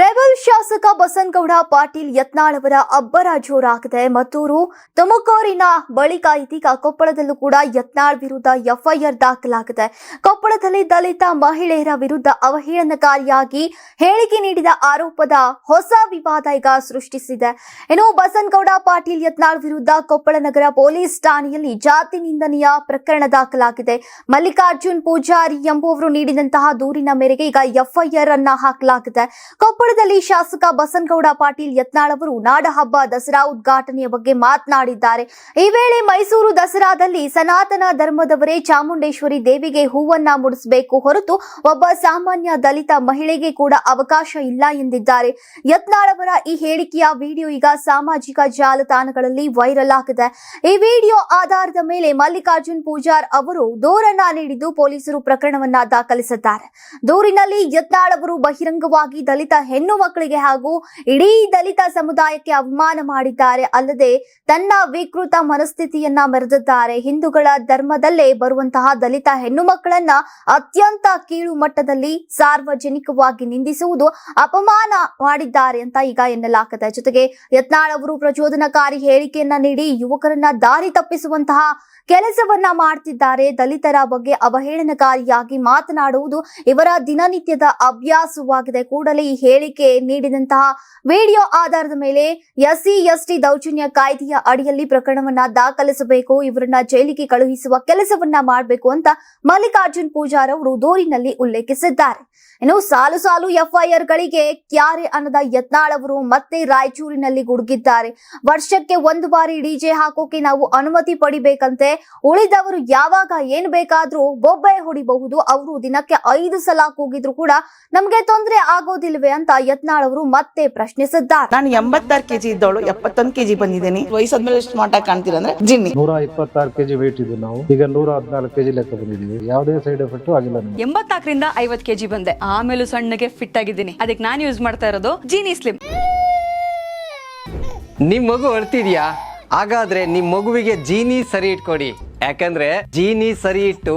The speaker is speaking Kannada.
ರೆಬಲ್ ಶಾಸಕ ಬಸನಗೌಡ ಪಾಟೀಲ್ ಯತ್ನಾಳ್ ಅವರ ಅಬ್ಬರ ಜೋರಾಗಿದೆ ಮತ್ತೂರು ತುಮಕೂರಿನ ಬಳಿಕ ಇದೀಗ ಕೊಪ್ಪಳದಲ್ಲೂ ಕೂಡ ಯತ್ನಾಳ್ ವಿರುದ್ಧ ಎಫ್ಐಆರ್ ದಾಖಲಾಗಿದೆ. ಕೊಪ್ಪಳದಲ್ಲಿ ದಲಿತ ಮಹಿಳೆಯರ ವಿರುದ್ಧ ಅವಹೇಳನಕಾರಿಯಾಗಿ ಹೇಳಿಕೆ ನೀಡಿದ ಆರೋಪದ ಹೊಸ ವಿವಾದ ಈಗ ಸೃಷ್ಟಿಸಿದೆ. ಇನ್ನು ಬಸನಗೌಡ ಪಾಟೀಲ್ ಯತ್ನಾಳ್ ವಿರುದ್ಧ ಕೊಪ್ಪಳ ನಗರ ಪೊಲೀಸ್ ಠಾಣೆಯಲ್ಲಿ ಜಾತಿ ನಿಂದನೆಯ ಪ್ರಕರಣ ದಾಖಲಾಗಿದೆ. ಮಲ್ಲಿಕಾರ್ಜುನ್ ಪೂಜಾರಿ ಎಂಬುವರು ನೀಡಿದಂತಹ ದೂರಿನ ಮೇರೆಗೆ ಈಗ ಎಫ್ಐಆರ್ ಅನ್ನ ಹಾಕಲಾಗಿದೆ. ಕೊಪ್ಪಳದಲ್ಲಿ ಶಾಸಕ ಬಸನಗೌಡ ಪಾಟೀಲ್ ಯತ್ನಾಳ್ ಅವರು ನಾಡಹಬ್ಬ ದಸರಾ ಉದ್ಘಾಟನೆಯ ಬಗ್ಗೆ ಮಾತನಾಡಿದ್ದಾರೆ. ಈ ವೇಳೆ ಮೈಸೂರು ದಸರಾದಲ್ಲಿ ಸನಾತನ ಧರ್ಮದವರೇ ಚಾಮುಂಡೇಶ್ವರಿ ದೇವಿಗೆ ಹೂವನ್ನ ಮುಡಿಸಬೇಕು ಹೊರತು ಒಬ್ಬ ಸಾಮಾನ್ಯ ದಲಿತ ಮಹಿಳೆಗೆ ಕೂಡ ಅವಕಾಶ ಇಲ್ಲ ಎಂದಿದ್ದಾರೆ. ಯತ್ನಾಳ್ ಅವರ ಈ ಹೇಳಿಕೆಯ ವಿಡಿಯೋ ಈಗ ಸಾಮಾಜಿಕ ಜಾಲತಾಣಗಳಲ್ಲಿ ವೈರಲ್ ಆಗಿದೆ. ಈ ವಿಡಿಯೋ ಆಧಾರದ ಮೇಲೆ ಮಲ್ಲಿಕಾರ್ಜುನ್ ಪೂಜಾರ್ ಅವರು ದೂರನ್ನ ನೀಡಿದ್ದು ಪೊಲೀಸರು ಪ್ರಕರಣವನ್ನ ದಾಖಲಿಸಿದ್ದಾರೆ. ದೂರಿನಲ್ಲಿ ಯತ್ನಾಳ್ ಅವರು ಬಹಿರಂಗವಾಗಿ ದಲಿತ ಹೆಣ್ಣು ಮಕ್ಕಳಿಗೆ ಹಾಗೂ ಇಡೀ ದಲಿತ ಸಮುದಾಯಕ್ಕೆ ಅವಮಾನ ಮಾಡಿದ್ದಾರೆ. ಅಲ್ಲದೆ ತನ್ನ ವಿಕೃತ ಮನಸ್ಥಿತಿಯನ್ನ ಮೆರೆದಿದ್ದಾರೆ. ಹಿಂದೂಗಳ ಧರ್ಮದಲ್ಲೇ ಬರುವಂತಹ ದಲಿತ ಹೆಣ್ಣು ಮಕ್ಕಳನ್ನ ಅತ್ಯಂತ ಕೀಳು ಮಟ್ಟದಲ್ಲಿ ಸಾರ್ವಜನಿಕವಾಗಿ ನಿಂದಿಸುವುದು ಅಪಮಾನ ಮಾಡಿದ್ದಾರೆ ಅಂತ ಈಗ ಎನ್ನಲಾಗಿದೆ ಜೊತೆಗೆ ಯತ್ನಾಳ್ ಅವರು ಪ್ರಚೋದನಕಾರಿ ಹೇಳಿಕೆಯನ್ನ ನೀಡಿ ಯುವಕರನ್ನ ದಾರಿ ತಪ್ಪಿಸುವಂತಹ ಕೆಲಸವನ್ನ ಮಾಡ್ತಿದ್ದಾರೆ. ದಲಿತರ ಬಗ್ಗೆ ಅವಹೇಳನಕಾರಿಯಾಗಿ ಮಾತನಾಡುವುದು ಇವರ ದಿನನಿತ್ಯದ ಅಭ್ಯಾಸವಾಗಿದೆ. ಕೂಡಲೇ ಈ ಹೇಳಿಕೆ ನೀಡಿದಂತಹ ವಿಡಿಯೋ ಆಧಾರದ ಮೇಲೆ ಎಸ್ಸಿ ಎಸ್ಟಿ ದೌರ್ಜನ್ಯ ಕಾಯ್ದೆಯ ಅಡಿಯಲ್ಲಿ ಪ್ರಕರಣವನ್ನ ದಾಖಲಿಸಬೇಕು, ಇವರನ್ನ ಜೈಲಿಗೆ ಕಳುಹಿಸುವ ಕೆಲಸವನ್ನ ಮಾಡಬೇಕು ಅಂತ ಮಲ್ಲಿಕಾರ್ಜುನ್ ಪೂಜಾರ್ ಅವರು ದೂರಿನಲ್ಲಿ ಉಲ್ಲೇಖಿಸಿದ್ದಾರೆ. ಇನ್ನು ಸಾಲು ಸಾಲು ಎಫ್ಐಆರ್ ಗಳಿಗೆ ಕ್ಯಾರೆ ಅನ್ನದ ಯತ್ನಾಳ್ ಅವರು ಮತ್ತೆ ರಾಯಚೂರಿನಲ್ಲಿ ಗುಡುಗಿದ್ದಾರೆ. ವರ್ಷಕ್ಕೆ ಒಂದು ಬಾರಿ ಡಿಜೆ ಹಾಕೋಕೆ ನಾವು ಅನುಮತಿ ಪಡಿಬೇಕಂತೆ, ಉಳಿದವರು ಯಾವಾಗ ಏನ್ ಬೇಕಾದ್ರೂ ಬೊಬ್ಬೆ ಹೊಡಿಬಹುದು. ಅವರು ದಿನಕ್ಕೆ ಐದು ಸಲ ಕೂಗಿದ್ರು ಕೂಡ ನಮ್ಗೆ ತೊಂದರೆ ಆಗೋದಿಲ್ವೇ ಅಂತ ಯತ್ನಾಳ್ ಅವರು ಮತ್ತೆ ಪ್ರಶ್ನಿಸಿದ್ದಾರೆ. ನಾನು ಎಂಬತ್ತಾರು ಕೆಜಿ ಇದ್ದವಳು ಎಪ್ಪತ್ತೊಂದು ಕೆಜಿ ಬಂದಿದ್ದೀನಿ. ವಯಸ್ಸಾದ್ಮೇಲೆ ಸ್ಮಾರ್ಟ್ ಆಗಿ ಕಾಣ್ತೀರ ಅಂದ್ರೆ ಜಿನ್ನಿ. ನೂರ ಇಪ್ಪತ್ತಾರು ಕೆಜಿ ವೇಟ್ ಇದ್ದು ನಾವು. ಈಗ ನೂರ ಹದಿನಾಲ್ಕು ಕೆಜಿ ಲೆಕ್ಕ ಬಂದಿದ್ದೀವಿ. ಯಾವುದೇ ಸೈಡ್ ಎಫೆಕ್ಟ್ ಆಗಿಲ್ಲ ಎಂಬತ್ತಾಕರಿಂದ ಐವತ್ ಕೆಜಿ ಬಂದೆ. ಆಮೇಲೆ ಸಣ್ಣಗೆ ಫಿಟ್ ಆಗಿದ್ದೀನಿ. ಅದಕ್ಕೆ ನಾನು ಯೂಸ್ ಮಾಡ್ತಾ ಇರೋದು ಜೀನಿ ಸ್ಲಿಮ್ ನಿಮ್ ಮಗು ಅಳ್ತಿದ್ಯಾ ಹಾಗಾದ್ರೆ ನಿಮ್ ಮಗುವಿಗೆ ಜೀನಿ ಸರಿ ಇಟ್ಕೊಡಿ. ಯಾಕಂದ್ರೆ ಜೀನಿ ಸರಿ ಇಟ್ಟು